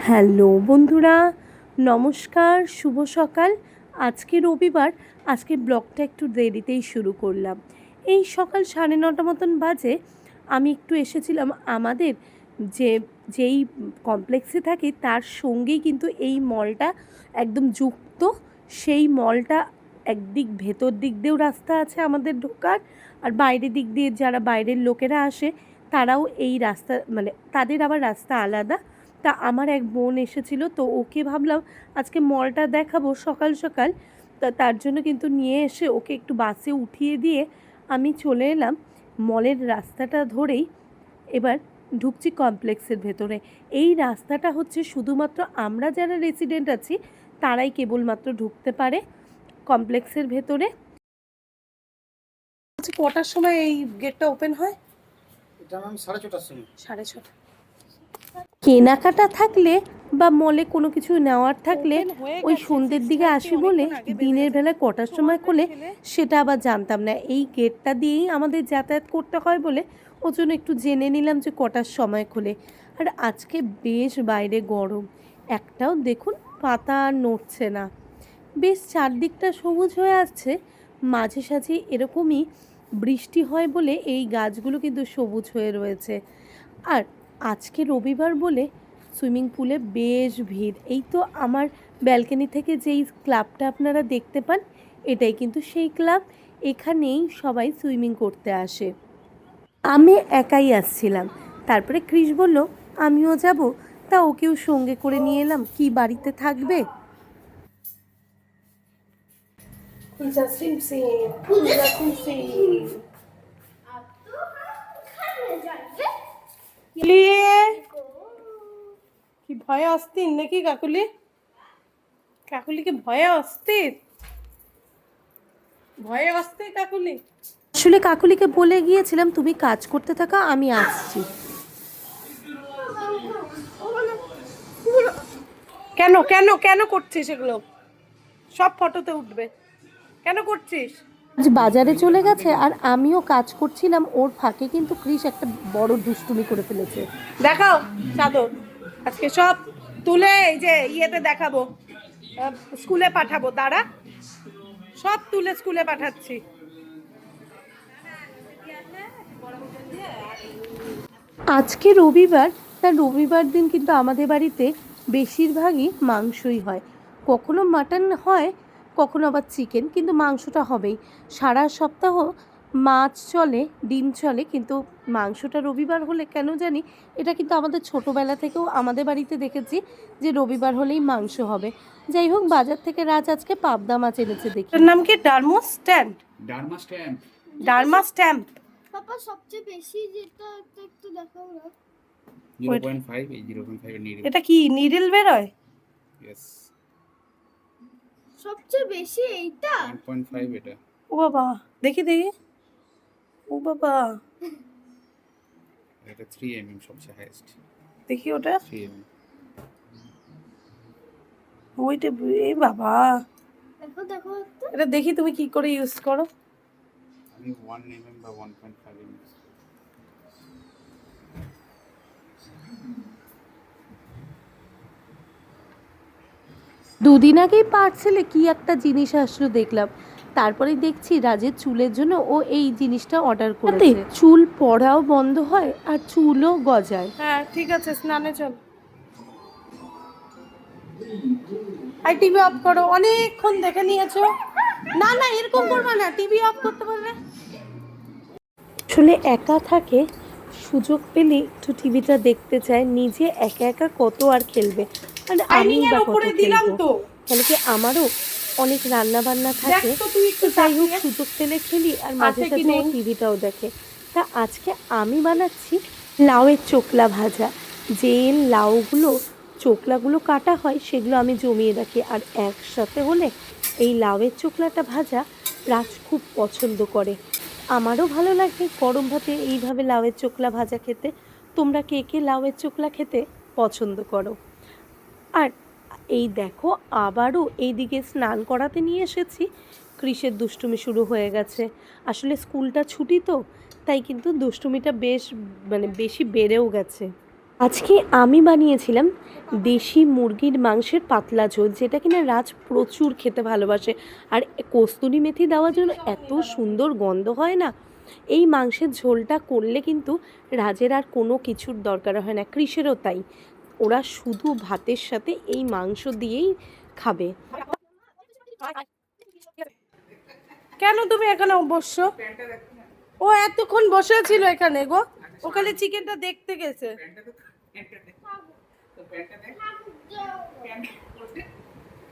Hello বন্ধুরা, নমস্কার, শুভ সকাল। আজকে রবিবার, আজকে ব্লগটা একটু দেরিতেই শুরু করলাম। এই সকাল সাড়ে নটা মতন বাজে, আমি একটু এসেছিলাম আমাদের যে, যেই কমপ্লেক্সে থাকি, তার সঙ্গেই কিন্তু এই মলটা একদম যুক্ত। সেই মলটা একদিক ভেতর দিক দিয়েও রাস্তা আছে আমাদের ঢোকার, আর বাইরের দিক দিয়ে যারা বাইরের লোকেরা আসে, তারাও এই রাস্তা মানে তাদের আবার রাস্তা আলাদা। তা আমার এক বোন এসেছিল তো ওকে ভাবলাম আজকে মলটা দেখাবো সকাল সকাল। তা তার জন্য কিন্তু নিয়ে এসে ওকে একটু বাসে উঠিয়ে দিয়ে আমি চলে এলাম মলের রাস্তাটা ধরেই। এবার ঢুকছি কমপ্লেক্সের ভেতরে। এই রাস্তাটা হচ্ছে শুধুমাত্র আমরা যারা রেসিডেন্ট আছি তারাই কেবলমাত্র ঢুকতে পারে কমপ্লেক্সের ভেতরে। কটার সময় এই গেটটা ওপেন হয়? এটা ম্যাম সাড়ে ছটার সময়। সাড়ে ছটা। কেনাকাটা থাকলে বা মলে কোনো কিছু নেওয়ার থাকলে ওই সন্ধ্যের দিকে আসি বলে দিনের বেলা কটার সময় খোলে সেটা আবার জানতাম না। এই গেটটা দিয়েই আমাদের যাতায়াত করতে হয় বলে ও জন্য একটু জেনে নিলাম যে কটার সময় খোলে। আর আজকে বেশ বাইরে গরম। একটাও দেখুন পাতা আর নড়ছে না। বেশ চারদিকটা সবুজ হয়ে আসছে। মাঝে সাঝে এরকমই বৃষ্টি হয় বলে এই গাছগুলো কিন্তু সবুজ হয়ে রয়েছে। আর আজকে রবিবার বলে সুইমিং পুলে বেশ ভিড়। এই তো আমার ব্যালকনি থেকে যেই ক্লাবটা আপনারা দেখতে পান, এটাই কিন্তু সেই ক্লাব। এখানেই সবাই সুইমিং করতে আসে। আমি একাই আসছিলাম। তারপরে ক্রিস বলল, আমিও যাব। তা ওকেও সঙ্গে করে নিয়ে এলাম। কি বাড়িতে থাকবে? পূজা সিং সিং পূজা সিং সিং লিয়ে কি ভয়ে অস্থির নাকি কাকুলি? কাকুলি কি ভয়ে অস্থির? ভয়ে অস্থির কাকুলি? আসলে কাকুলিকে বলে গিয়েছিলাম তুমি কাজ করতে থাকা আমি আসছি। কেন কেন কেন করছিস এগুলো? সব ফটোতে উঠবে। কেন করছিস? আজ বাজারে চলে গেছে আর আমিও কাজ করছিলাম ওর ফাঁকে কিন্তু ক্রিস একটা বড় দুষ্টুমি করে ফেলেছে। দেখাও চাদর আজকে সব তুলে এই যে ইয়েতে দেখাবো স্কুলে পাঠাবো দাঁড়া। সব তুলে স্কুলে পাঠাচ্ছি। আজকে রবিবার তা রবিবার দিন কিন্তু আমাদের বাড়িতে বেশিরভাগই মাংসই হয়। কখনো মাটন হয় কখনো আবার চিকেন কিন্তু মাংসটা হবেই। সারা সপ্তাহ মাছ চলে ডিম চলে কিন্তু মাংসটা রবিবার হলে কেন জানি এটা কিন্তু আমাদের ছোটোবেলা থেকেও আমাদের বাড়িতে দেখেছি যে রবিবার হলেই মাংস হবে। যাই হোক বাজার থেকে রাজ আজকে পাবদা মাছ এনেছে দেখি। নাম কি? Derma stamp derma stamp. Derma stamp. পাপা সবচেয়ে বেশি যেটা একটু দেখাও না। জিরো পয়েন্ট ফাইভ এই জিরো পয়েন্ট ফাইভ নিডল এটা কি? নিডল বেরোয়? ইয়েস সবচেয়ে বেশি এইটা? ওয়ান পয়েন্ট ফাইভ এটা। ও বাবা দেখি দেখি। ও বাবা। এটা থ্রি এম এম সবচেয়ে হাইয়েস্ট দেখি ওটা। থ্রি এম ওইটা এ বাবা। দেখো দেখো এটা দেখি তুমি কি করে ইউজ করো। আমি ওয়ান এম এম বা ওয়ান পয়েন্ট দুদিন আগেই পার্সেলে কি একটা জিনিস আসলো দেখলাম। তারপরে দেখছি রাজের চুলের জন্য ও এই জিনিসটা অর্ডার করেছে। চুল পড়াও বন্ধ হয় আর চুলও গজায়। হ্যাঁ ঠিক আছে স্নানে চল। আই টিভি অফ করো অনেকক্ষণ দেখে নিয়েছো। না না এরকম করবে না টিভি অফ করতে পারবে আসলে একা থাকে সুযোগ পেলে একটু টিভিটা দেখতে চায় নিজে একা একা কত আর খেলবে? আর আমি বা কত খেলব? কেন কি আমারও অনেক রান্না বান্না থাকে? তো যাই হোক সুযোগ পেলে খেলি আর মাঝে সাঝে টিভিটাও দেখে। তা আজকে আমি বানাচ্ছি লাউয়ের চোকলা ভাজা। যে লাউগুলো চোকলাগুলো কাটা হয় সেগুলো আমি জমিয়ে রাখি। আর একসাথে হলে এই লাউয়ের চোকলাটা ভাজা রাজ খুব পছন্দ করে। আমারও ভালো লাগে গরম ভাতে এইভাবে লাউয়ের চোকলা ভাজা খেতে। তোমরা কে কে লাউয়ের চোকলা খেতে পছন্দ করো? আর এই দেখো, আবারও এইদিকে স্নান করাতে নিয়ে এসেছি। কৃষের দুষ্টুমি শুরু হয়ে গেছে। আসলে স্কুলটা ছুটি তো, তাই কিন্তু দুষ্টুমিটা বেশ মানে বেশি বেড়েও গেছে। আজকে আমি বানিয়েছিলাম দেশি মুরগির মাংসের পাতলা ঝোল, যেটা কিনা রাজ প্রচুর খেতে ভালোবাসে। আর কস্তুরি মেথি দেওয়ার জন্য এত সুন্দর গন্ধ হয় না? এই মাংসের ঝোলটা করলে কিন্তু রাজের আর কোনো কিছুর দরকার হয় না, কৃষেরও তাই। ওরা শুধু ভাতের সাথে এই মাংস দিয়েই খাবে। কেন তুমি এখানে অবশ্য ও এতক্ষণ বসে ছিল এখানে গো। ওখানে চিকেনটা দেখতে গেছে।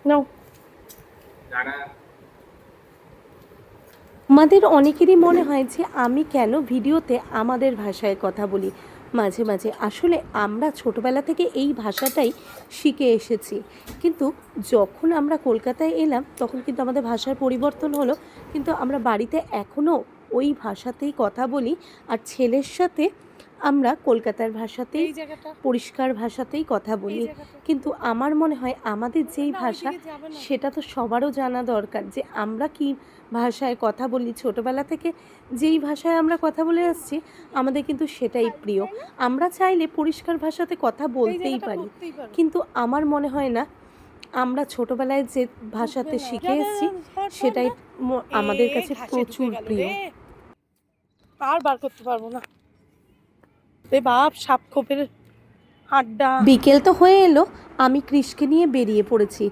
নাও আমাদের অনেকেরই মনে হয় যে আমি কেন ভিডিওতে আমাদের ভাষায় কথা বলি? মাঝে মাঝে আসলে আমরা ছোটবেলা থেকে এই ভাষাটাই শিখে এসেছি। কিন্তু যখন আমরা কলকাতায় এলাম তখন কিন্তু আমাদের ভাষার পরিবর্তন হলো। কিন্তু আমরা বাড়িতে এখনও ওই ভাষাতেই কথা বলি। আর ছেলের সাথে আমরা কলকাতার ভাষাতেই পরিষ্কার ভাষাতেই কথা বলি। কিন্তু আমার মনে হয় আমাদের যেই ভাষা। সেটা তো সবারও জানা দরকার যে আমরা কি ভাষায় কথা বলি। ছোটবেলা থেকে যেই ভাষায় আমরা কথা বলে আসছি আমাদের কিন্তু সেটাই প্রিয়। আমরা চাইলে পরিষ্কার ভাষাতে কথা বলতেই পারি। কিন্তু আমার মনে হয় না আমরা ছোটবেলায় যে ভাষাতে শিখে এসেছি সেটাই আমাদের কাছে প্রচুর প্রিয়। আর বার করতে পারব না। রে বাপ সাপ খোপের আড্ডা। বিকেল তো হয়ে এলো আমি কৃষকে নিয়ে বেরিয়ে পড়েছি।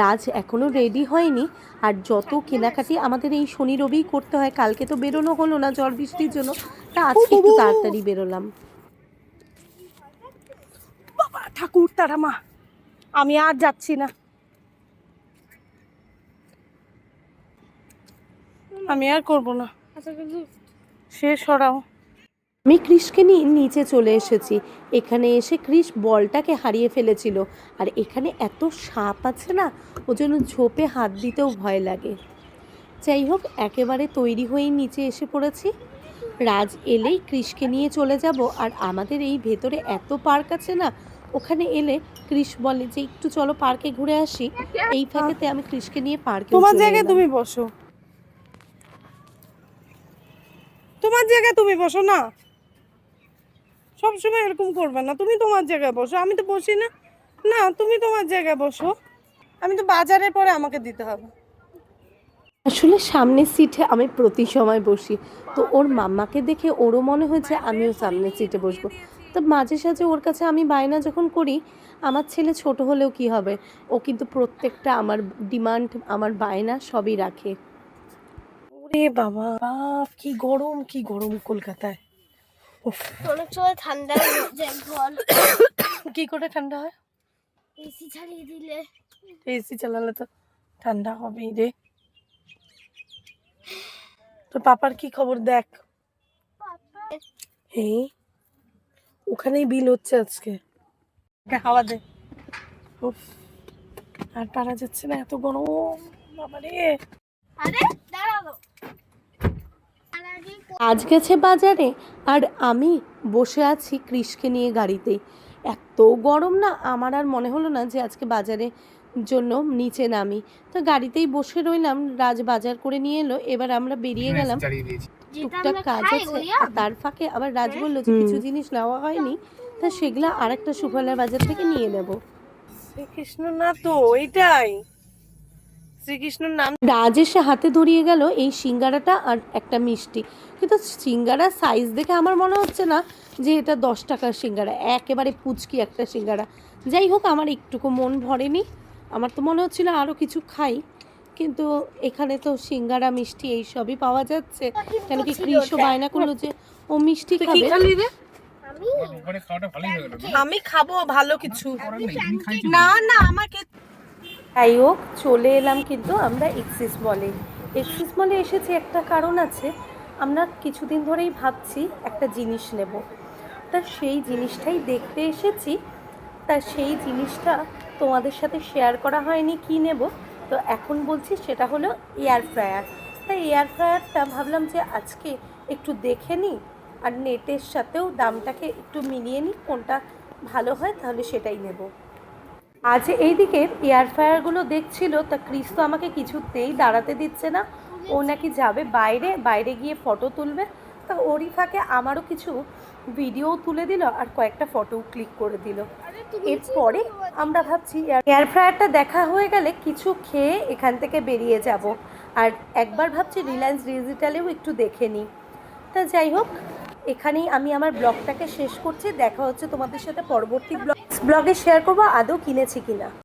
রাজ এখনও রেডি হয়নি আর যত কেনাকাটি আমাদের এই শনি রবিই করতে হয় কালকে তো বেরোনো হলো না ঝড় বৃষ্টির জন্য তা আজকে একটু তাড়াতাড়ি বেরোলাম। বাবা ঠাকুর তারা মা আমি আর যাচ্ছি না। আমি আর করব না। শেষ সরাও। আমি কৃষকে নিয়ে নিচে চলে এসেছি। এখানে এসে কৃষ বলটাকে হারিয়ে ফেলেছিল। আর এখানে এত সাপ আছে না ও জন্য ঝোপে হাত দিতেও ভয় লাগে। যাই হোক একেবারে তৈরি হয়েই নিচে এসে পড়েছি। রাজ এলেই কৃষকে নিয়ে চলে যাব। আর আমাদের এই ভেতরে এত পার্ক আছে না ওখানে এলে কৃষ বলে যে একটু চলো পার্কে ঘুরে আসি। এই ফাঁকেতে আমি কৃষকে নিয়ে পার্কে তোমার জায়গায় তুমি বসো। তোমার জায়গায় তুমি বসো না। সবসময় এরকম করবে না। তুমি তোমার জায়গায় বসো। আমি তো বসি না। না তুমি তোমার জায়গায় বসো। আমি তো বাজারের পরে আমাকে দিতে হবে। আসলে সামনের সিটে আমি প্রতি সময় বসি। তো ওর মাম্মাকে দেখে ওরও মনে হয়েছে আমিও সামনের সিটে বসবো। তো মাঝে সাঝে ওর কাছে আমি বায়না যখন করি আমার ছেলে ছোট হলেও কি হবে? ও কিন্তু প্রত্যেকটা আমার ডিমান্ড আমার বায়না সবই রাখে। ওরে বাবা বাপ কি গরম কি গরম কলকাতায়। অনেক সময় ঠান্ডা হয়ে যায় ঘর। কি করে ঠান্ডা হয়? এসি ছাড়িয়ে দিলে। এসি চালালে তো ঠান্ডা হবেই রে। তোর পাপার কি খবর দেখ? এই ওখানেই বিল হচ্ছে আজকে। হাওয়া দে। উফ আর পারা যাচ্ছে না এত গরম বাবা রে আরে দাঁড়াও। আজ গেছে বাজারে আর আমি বসে আছি কৃষকে নিয়ে গাড়িতে। এত গরম না আমার আর মনে হলো না যে আজকে বাজারে জন্য নিচে নামি। তো গাড়িতেই বসে রইলাম রাজ বাজার করে নিয়ে এলো এবার আমরা বেরিয়ে গেলাম। টুকটাক কাজ আছে আর তার ফাঁকে আবার রাজ বলল যে কিছু জিনিস নেওয়া হয়নি তা সেগুলো আর একটা সুফলার বাজার থেকে নিয়ে নেব। শ্রীকৃষ্ণ না তো এইটাই শ্রীকৃষ্ণর নাম রাজ এসে হাতে ধরিয়ে গেল এই সিঙ্গারাটা আর একটা মিষ্টি। কিন্তু সিঙ্গারার সাইজ দেখে আমার মনে হচ্ছে না যে এটা দশ টাকার সিঙ্গারা একেবারে পুচকি একটা সিঙ্গারা। যাই হোক আমার একটুকু মন ভরেনি। আমার তো মনে হচ্ছিল আরও কিছু খাই কিন্তু এখানে তো সিঙ্গারা মিষ্টি এই সবই পাওয়া যাচ্ছে। কেন কি কৃষও বায়না করল যে ও মিষ্টি খাবে? আমি? খাব ভালো কিছু। না না আমাকে যাই হোক চলে এলাম কিন্তু আমরা এক্সিস মলে এক্সিস মলে এসেছি একটা কারণ আছে, আমরা কিছুদিন ধরেই ভাবছি একটা জিনিস নেব। তা সেই জিনিসটাই দেখতে এসেছি। তা সেই জিনিসটা তোমাদের সাথে শেয়ার করা হয়নি কি নেব। তো এখন বলছি সেটা হলো এয়ার ফ্রায়ার তাই এয়ার ফ্রায়ারটা ভাবলাম যে আজকে একটু দেখে নিই আর নেটের সাথেও দামটাকে একটু মিলিয়ে নিই কোনটা ভালো হয় তাহলে সেটাই নেব। আজ এইদিকে এয়ার ফ্রায়ারগুলো দেখছিল তা ক্রিস তো আমাকে কিছুতেই দাঁড়াতে দিচ্ছে না। ও নাকি যাবে বাইরে বাইরে গিয়ে ফটো তুলবে। তা ওরই ফাঁকে আমারও কিছু ভিডিও তুলে দিল আর কয়েকটা ফটো ক্লিক করে দিল। এরপরে আমরা ভাবছি এয়ার ফ্রায়ারটা দেখা হয়ে গেলে কিছু খেয়ে এখান থেকে বেরিয়ে যাব। আর একবার ভাবছি রিলায়েন্স ডিজিটালেও একটু দেখে নিই তা যাই হোক এখানেই আমি আমার ব্লগটাকে শেষ করছি। দেখা হচ্ছে তোমাদের সাথে পরবর্তী ব্লগ ব্লগে শেয়ার করব আদৌ কিনেছি কিনা।